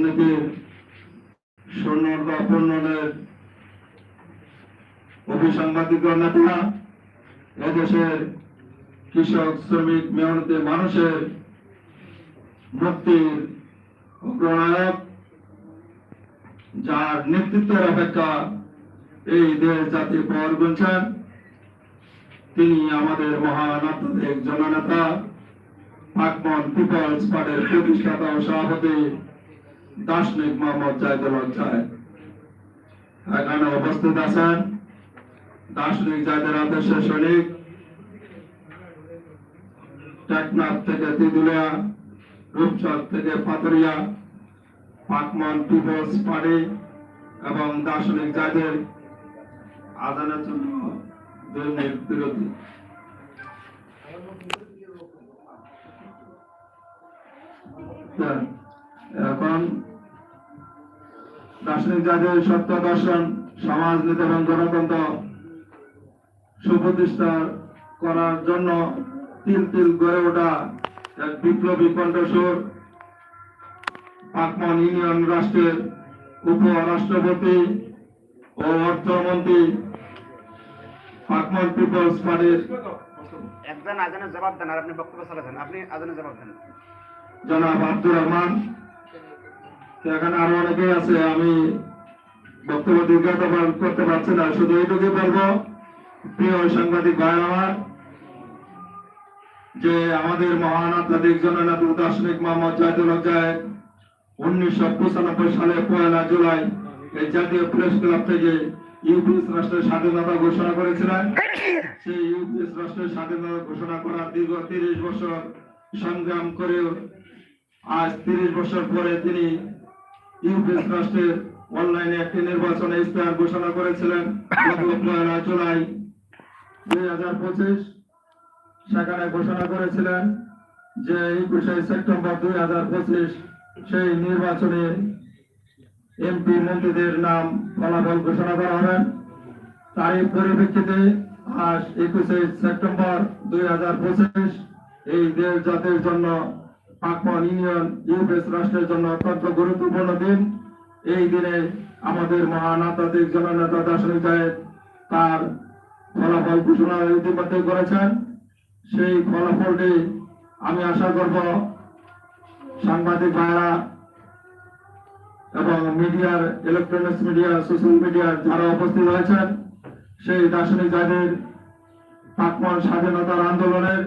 রাজনীতির অভিসাংবাদিক এদেশের কৃষক, শ্রমিক, মেহনতি মানুষের মুক্তির যার নেতৃত্বের অপেক্ষা এই দেশ জাতি পর গুনছেন। তিনি আমাদের মহান আধ্যাত্মিক জননেতা পিপলস পার্টির প্রতিষ্ঠাতা ও সভাপতি দার্শনিক মোহাম্মদ হক সাহেব। এখানে উপস্থিত আছেন দার্শনিক জাহিদের আদেশের সৈনিক, টেকনাফ থেকে তিদুলিয়া রূপচক থেকে পাতরিয়া পাকমন পিপলস পার্টি এবং দার্শনিক জাহিদের আদানের জন্য দুই মিনিট বিরতি এখন দার্শনিক জাতির সত্য দর্শন সমাজনীতি এবং গণতন্ত্র সুপ্রতিষ্ঠা করার জন্য তিল তিল গড়ে ওঠা এক বিপ্লবী কণ্ঠস্বর। পাকমন ইউনিয়ন রাষ্ট্রের উপরাষ্ট্রপতি ও অর্থমন্ত্রী পাকমন পিপলস পার্টির একজন আজানের জবাব দেন আর আপনি বক্তব্য চালাতেন আপনি আজানের জবাব দেন। জনাব আব্দুর রহমান এখানে আরও অনেকেই আছে, আমি বক্তব্য দীর্ঘায়িত কর- করতে পারছি না। শুধু এইটুকুই বলব, প্রিয় সাংবাদিক ভাই আমার যে আমাদের মহান আধ্যাত্মিক জননাথ দার্শনিক মোহাম্মদ জাহিদুল জাহেদ উনিশশো পঁচানব্বই সালে পয়লা জুলাই এই জাতীয় প্রেস ক্লাব থেকে ইউপিএস রাষ্ট্রের স্বাধীনতা ঘোষণা করেছিলেন। সেই ইউপিএস রাষ্ট্রের স্বাধীনতা ঘোষণা করার দীর্ঘ তিরিশ বছর সংগ্রাম করেও আজ তিরিশ বছর পরে তিনি ইউপিএস রাষ্ট্রের অনলাইনে একটি নির্বাচনে ইস্তেহার ঘোষণা করেছিলেন জুলাই দুই হাজার পঁচিশ। সেখানে ঘোষণা করেছিলেন যে একুশে সেপ্টেম্বর দুই হাজার পঁচিশ সেই নির্বাচনে এমপি মন্ত্রীদের নাম ফলাফল ঘোষণা করা হবে। তারই পরিপ্রেক্ষিতে আজ একুশে সেপ্টেম্বর দুই হাজার পঁচিশ এই দেশ জাতির জন্য পাকমন ইউনিয়ন ইউপিএস রাষ্ট্রের জন্য অত্যন্ত গুরুত্বপূর্ণ দিন। এই দিনে আমাদের মহান আধ্যাত্মিক জননেতা দার্শনিক সাহেব তার ফলাফল ঘোষণা ইতিমধ্যে করেছেন। সেই ফলাফলটি আমি আশা করব সাংবাদিক ভাইরা এবং মিডিয়ার ইলেকট্রনিক্স মিডিয়া সোশ্যাল মিডিয়ার যারা উপস্থিত হয়েছেন সেই দার্শনিক যাদের পাকমন স্বাধীনতার আন্দোলনের